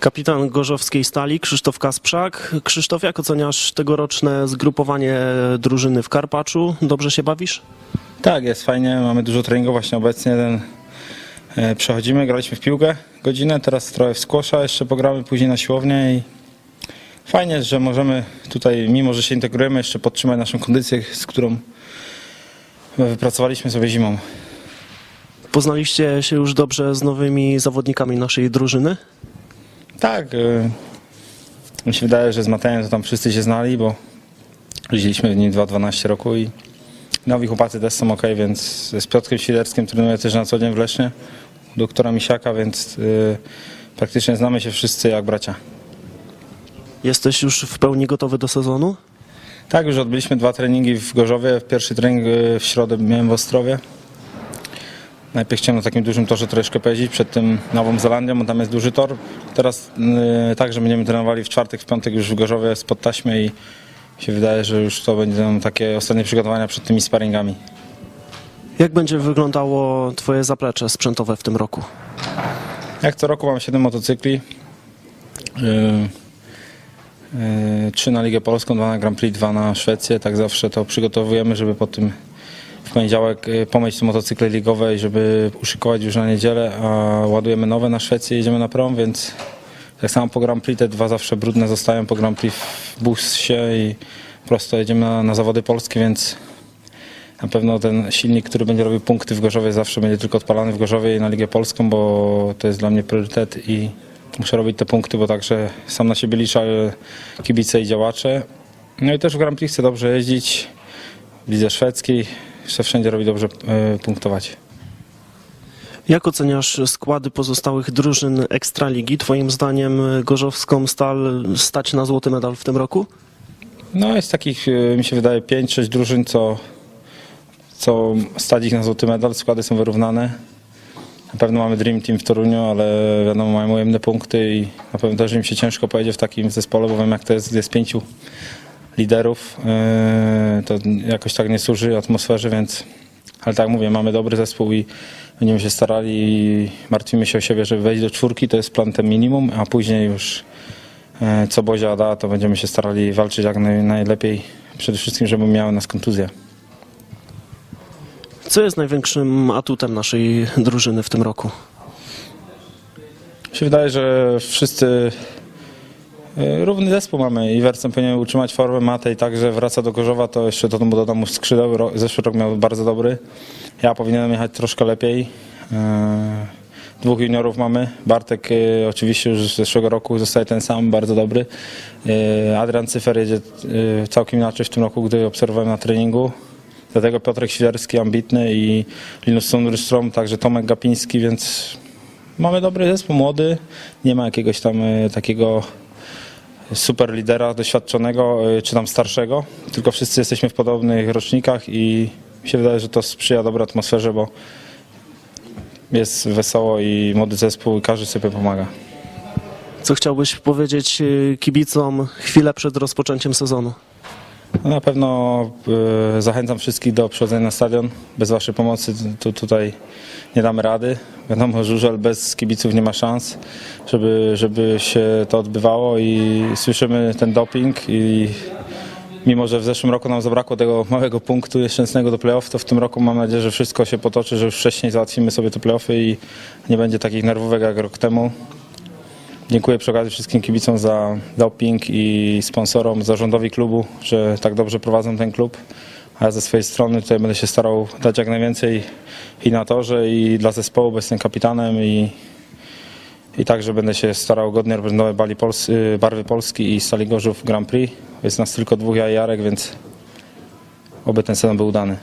Kapitan Gorzowskiej Stali, Krzysztof Kasprzak. Krzysztof, jak oceniasz tegoroczne zgrupowanie drużyny w Karpaczu? Dobrze się bawisz? Tak, jest fajnie, mamy dużo treningu właśnie obecnie. Ten, e, przechodzimy, graliśmy w piłkę godzinę, teraz trochę w squasha, jeszcze pogramy później na siłownię i fajnie, że możemy tutaj, mimo że się integrujemy, jeszcze podtrzymać naszą kondycję, z którą wypracowaliśmy sobie zimą. Poznaliście się już dobrze z nowymi zawodnikami naszej drużyny? Tak, e, mi się wydaje, że z Matejem to tam wszyscy się znali, bo jeździliśmy w nim 2-12 roku i nowi chłopacy też są ok, więc z Piotrkiem Silerskim trenuję też na co dzień w Lesznie, doktora Misiaka, więc y, praktycznie znamy się wszyscy jak bracia. Jesteś już w pełni gotowy do sezonu? Tak, już odbyliśmy dwa treningi w Gorzowie. Pierwszy trening y, w środę miałem w Ostrowie. Najpierw chciałem na takim dużym torze troszkę pojeździć przed tym Nową Zelandią, bo tam jest duży tor. Teraz y, także będziemy trenowali w czwartek, w piątek już w Gorzowie spod taśmy i się wydaje, że już to będą takie ostatnie przygotowania przed tymi sparingami. Jak będzie wyglądało Twoje zaplecze sprzętowe w tym roku? Jak co roku mam 7 motocykli. Yy, yy, Trzy na Ligę Polską, dwa na Grand Prix, dwa na Szwecję. Tak zawsze to przygotowujemy, żeby po tym w poniedziałek yy, pomyć te motocykle ligowe i żeby uszykować już na niedzielę, a ładujemy nowe na Szwecję i jedziemy na prom, więc tak samo po Grand Prix te dwa zawsze brudne zostają po Grand Prix w busie i prosto jedziemy na, na zawody polskie, więc na pewno ten silnik, który będzie robił punkty w Gorzowie, zawsze będzie tylko odpalany w Gorzowie i na Ligę Polską, bo to jest dla mnie priorytet i muszę robić te punkty, bo także sam na siebie liczę kibice i działacze. No i też w Grand Prix chcę dobrze jeździć, w lidze szwedzkiej, chcę wszędzie robić dobrze e, punktować. Jak oceniasz składy pozostałych drużyn Ekstraligi? Twoim zdaniem Gorzowską Stal stać na złoty medal w tym roku? No jest takich, e, mi się wydaje, 5-6 drużyn, co, co stać ich na złoty medal, składy są wyrównane. Na pewno mamy Dream Team w Toruniu, ale wiadomo, mają ujemne punkty i na pewno też im się ciężko pojedzie w takim zespole, bo wiem jak to jest, jest pięciu liderów. Yy, To jakoś tak nie służy atmosferze, więc ale tak mówię, mamy dobry zespół i będziemy się starali i martwimy się o siebie, żeby wejść do czwórki, to jest plan ten minimum, a później już e, co Bozia da, to będziemy się starali walczyć jak naj, najlepiej, przede wszystkim, żeby miały nas kontuzję. Co jest największym atutem naszej drużyny w tym roku? Mi się wydaje, że wszyscy e, równy zespół mamy i Wercem powinien utrzymać formę Matej także wraca do Gorzowa, to jeszcze to mu dodam skrzydeł, zeszły rok miał bardzo dobry. Ja powinienem jechać troszkę lepiej. E, Dwóch juniorów mamy. Bartek e, oczywiście już z zeszłego roku zostaje ten sam, bardzo dobry. E, Adrian Cyfer jedzie e, całkiem inaczej w tym roku, gdy obserwowałem na treningu. Do tego Piotrek Świderski ambitny i Linus Sundrstrom, także Tomek Gapiński, więc mamy dobry zespół, młody. Nie ma jakiegoś tam e, takiego super lidera doświadczonego e, czy tam starszego, tylko wszyscy jesteśmy w podobnych rocznikach i mi się wydaje, że to sprzyja dobrej atmosferze, bo jest wesoło i młody zespół i każdy sobie pomaga. Co chciałbyś powiedzieć y, kibicom chwilę przed rozpoczęciem sezonu? No na pewno e, zachęcam wszystkich do przychodzenia na stadion. Bez Waszej pomocy tu, tutaj nie damy rady. Wiadomo, żużel bez kibiców nie ma szans, żeby, żeby się to odbywało i słyszymy ten doping i mimo, że w zeszłym roku nam zabrakło tego małego punktu nieszczęsnego do playoff, to w tym roku mam nadzieję, że wszystko się potoczy, że już wcześniej załatwimy sobie te playoffy i nie będzie takich nerwówek jak rok temu. Dziękuję przy okazji wszystkim kibicom za doping i sponsorom, zarządowi klubu, że tak dobrze prowadzą ten klub. A ja ze swojej strony tutaj będę się starał dać jak najwięcej i na torze, i dla zespołu, bo jestem kapitanem i, i także będę się starał godnie reprezentować bali Pols- y, barwy Polski i Stali Gorzów Grand Prix. Jest nas tylko dwóch, ja i Jarek, więc oby ten sezon był udany.